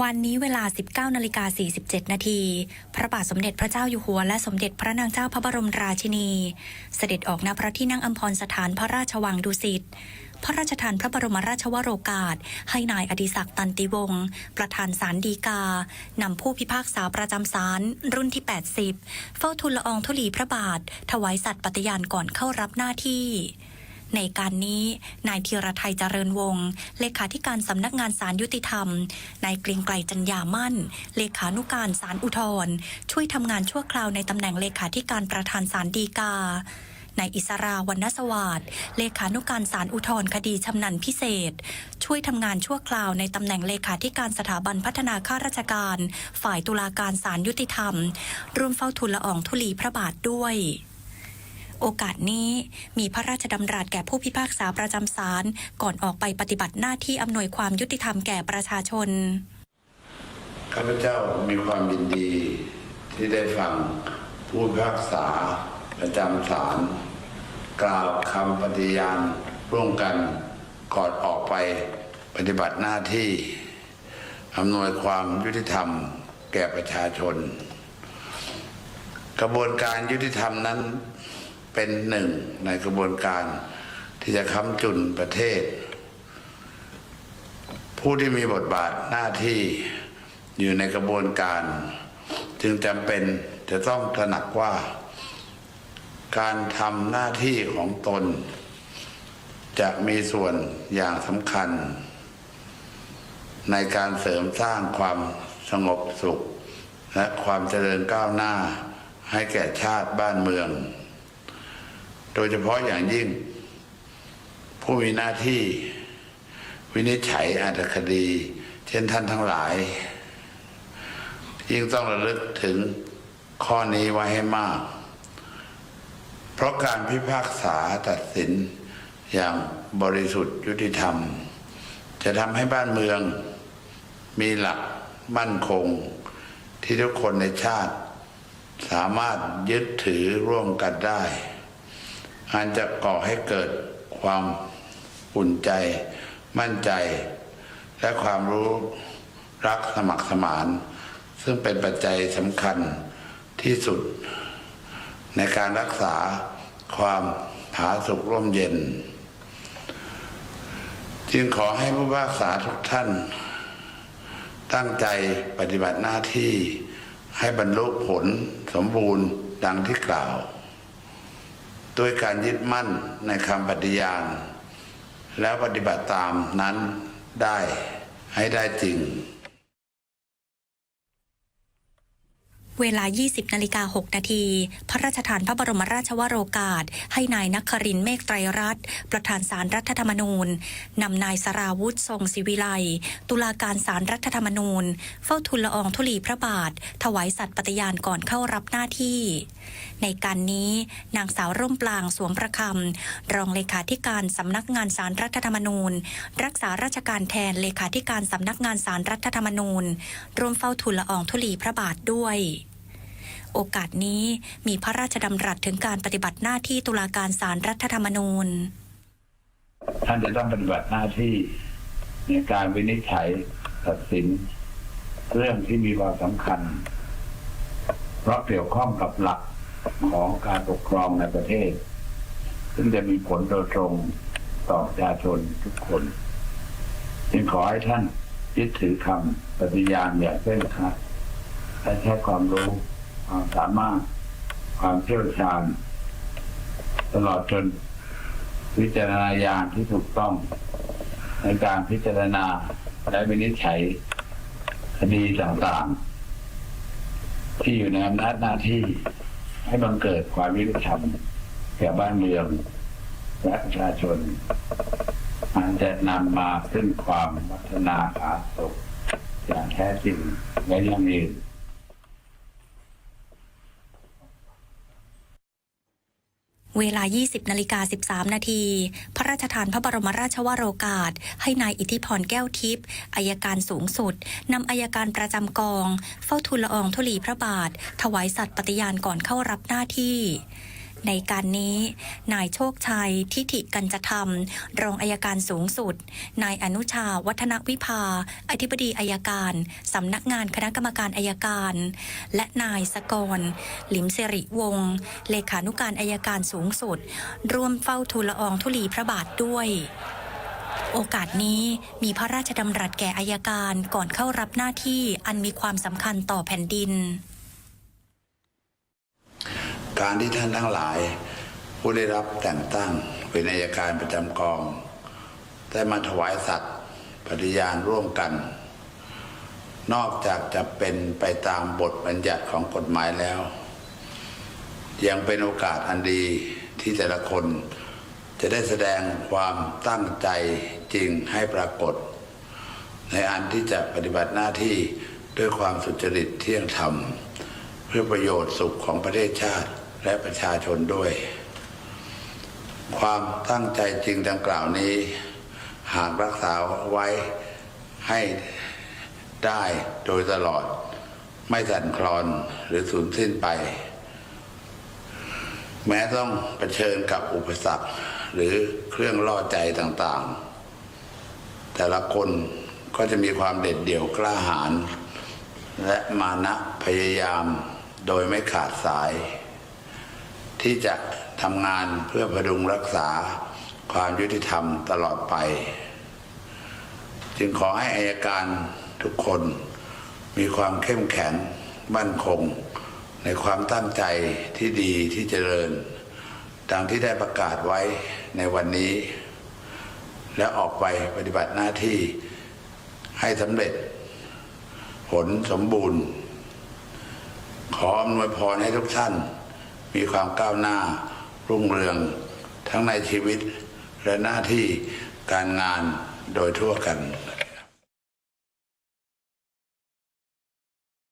วันนี้เวลา 19นาฬิกา47 นาที พระบาทสมเด็จพระเจ้าอยู่หัวและสมเด็จพระนางเจ้าพระบรมราชินี เสด็จออกณพระที่นั่งอัมพรสถานพระราชวังดุสิตพระราชทานพระบรมราชวโรกาส ให้นายอดิศักดิ์ตันติวงศ์ประธานศาลฎีกา นำผู้พิพากษาประจำศาลรุ่นที่ 80 เฝ้าทูลละอองธุลีพระบาท ถวายสัตย์ปฏิญาณก่อนเข้ารับหน้าที่ ในการนี้นายธีรไทยเจริญวงศ์เลขาธิการสำนักงานศาลยุติธรรม นายเกรียงไกรจัญญามั่น เลขานุการศาลอุทธรช่วยทำงานชั่วคราวในตำแหน่งเลขาธิการประธานศาลฎีกานายอิสราวรรณสวัสดิ์เลขานุการศาลอุทธรคดีชำนาญพิเศษ ช่วยทำงานชั่วคราวในตำแหน่งเลขาธิการสถาบันพัฒนาข้าราชการ ฝ่ายตุลาการศาลยุติธรรม ร่วมเฝ้าทูลละอองธุลีพระบาทด้วย โอกาสนี้มีพระราชดำรัสแก่ผู้พิพากษาประจำศาลก่อนออกไปปฏิบัติหน้าที่อำนวยความยุติธรรมแก่ประชาชน ข้าพเจ้ามีความยินดีที่ได้ฟังผู้พิพากษาประจำศาลกล่าวคำปฏิญาณร่วมกันก่อนออกไปปฏิบัติหน้าที่อำนวยความยุติธรรมแก่ประชาชน กระบวนการยุติธรรมนั้น เป็นหนึ่งในกระบวนการที่จะค้ำจุนประเทศ ผู้ที่มีบทบาทหน้าที่อยู่ในกระบวนการ จึงจำเป็นจะต้องตระหนักว่า การทำหน้าที่ของตน จะมีส่วนอย่างสำคัญ ในการเสริมสร้างความสงบสุข และความเจริญก้าวหน้าให้แก่ชาติบ้านเมือง โดยเฉพาะอย่างยิ่ง ผู้มีหน้าที่ วินิจฉัยอาตคดี เช่นท่านทั้งหลาย ยิ่งต้องระลึกถึงข้อนี้ไว้ให้มาก เพราะการพิพากษาตัดสินอย่างบริสุทธิ์ยุติธรรม จะทำให้บ้านเมืองมีหลักมั่นคง ที่ทุกคนในชาติ สามารถยึดถือร่วมกันได้ อันจะก่อให้เกิดความอุ่นใจ มั่นใจ และความรู้รักสมัครสมาน ซึ่งเป็นปัจจัยสำคัญที่สุด ในการรักษาความผาสุกร่มเย็น จึงขอให้ผู้พิพากษาทุกท่าน ตั้งใจปฏิบัติหน้าที่ให้บรรลุผลสมบูรณ์ดังที่กล่าว ด้วยการยึดมั่นในคำปฏิญาณ แล้วปฏิบัติตามนั้นได้ให้ได้จริง เวลา 20นาฬิกา6นาทีพระราชทานพระบรมราชวโรกาส ให้นายนักครินเมฆไตรรัตน์ประธานสารรัฐธรรมนูญนำนายสราวุธทรงศิวิไลตุลาการสารรัฐธรรมนูญ เฝ้าทุนละอองธุลีพระบาท ถวายสัตย์ปฏิญาณก่อนเข้ารับหน้าที่ ในการนี้นางสาวร่มปลางสวมประคำรองเลขาธิการสำนักงานสารรัฐธรรมนูญ รักษาราชการแทนเลขาธิการสำนักงานสารรัฐธรรมนูญร่วมเฝ้าทุนละอองธุลีพระบาทด้วย โอกาสนี้มีพระราชดำรัสถึงการปฏิบัติหน้าที่ตุลาการศาลรัฐธรรมนูญ ท่านจะต้องปฏิบัติหน้าที่ในการวินิจฉัยตัดสิน เรื่องที่มีความสำคัญ เพราะเกี่ยวข้องกับหลักของการปกครองในประเทศ ซึ่งจะมีผลโดยตรงต่อประชาชนทุกคนจึงขอให้ท่านยึดถือคำปฏิญาณอย่างเคร่งครัดและใช้ความรู้ ความสามารถ ความเชี่ยวชาญ ตลอดจนวิจารณญาณที่ถูกต้อง ในการพิจารณาและวินิจฉัยคดีต่างๆ ที่อยู่ในอำนาจหน้าที่ ให้บังเกิดความยุติธรรมแก่บ้านเมืองและประชาชนอันจะนำมาซึ่งความพัฒนาผาสุกอย่างแท้จริงและยั่งยืน เวลา 20นาฬิกา13 นาที พระราชทานพระบรมราชวโรกาส ให้นายอิทธิพรแก้วทิพย์อายการสูงสุดนำอายการประจำกอง เฝ้าทูลละอองธุลีพระบาท ถวายสัตย์ปฏิญาณก่อนเข้ารับหน้าที่ ในการนี้ นายโชคชัย ทิติกัญจธรรม รองอายการสูงสุด นายอนุชา วัฒนวิภา อธิบดีอายการสำนักงานคณะกรรมการอายการ และนายสกรหลิมสิริวงศ์เลขานุการอายการสูงสุด ร่วมเฝ้าทูลละอองธุลีพระบาทด้วยโอกาสนี้มีพระราชดำรัสแก่อายการก่อนเข้ารับหน้าที่อันมีความสำคัญต่อแผ่นดิน การที่ท่านทั้งหลาย ผู้ได้รับแต่งตั้งเป็นอายการประจำกอง ได้มาถวายสัตย์ปฏิญาณร่วมกัน นอกจากจะเป็นไปตามบทบัญญัติของกฎหมายแล้ว ยังเป็นโอกาสอันดีที่แต่ละคนจะได้แสดงความตั้งใจจริงให้ปรากฏ ในอันที่จะปฏิบัติหน้าที่ด้วยความสุจริตเที่ยงธรรม เพื่อประโยชน์สุขของประเทศชาติ และประชาชนด้วย ความตั้งใจจริงดังกล่าวนี้ หากรักษาไว้ให้ได้โดยตลอด ไม่สั่นคลอนหรือสูญสิ้นไป แม้ต้องเผชิญกับอุปสรรคหรือเครื่องล่อใจต่างๆ แต่ละคนก็จะมีความเด็ดเดี่ยวกล้าหาญและมานะพยายามโดยไม่ขาดสาย ที่จะทำงานเพื่อพดุงรักษาความยุติธรรมตลอดไป จึงขอให้อายการทุกคนมีความเข้มแข็งมั่นคง ในความตั้งใจที่ดีที่เจริญดังที่ได้ประกาศไว้ในวันนี้ และออกไปปฏิบัติหน้าที่ให้สำเร็จ ผลสมบูรณ์ ขออำนวยพรให้ทุกท่าน มีความก้าวหน้า รุ่งเรือง ทั้งในชีวิตและหน้าที่การงานโดยทั่วกัน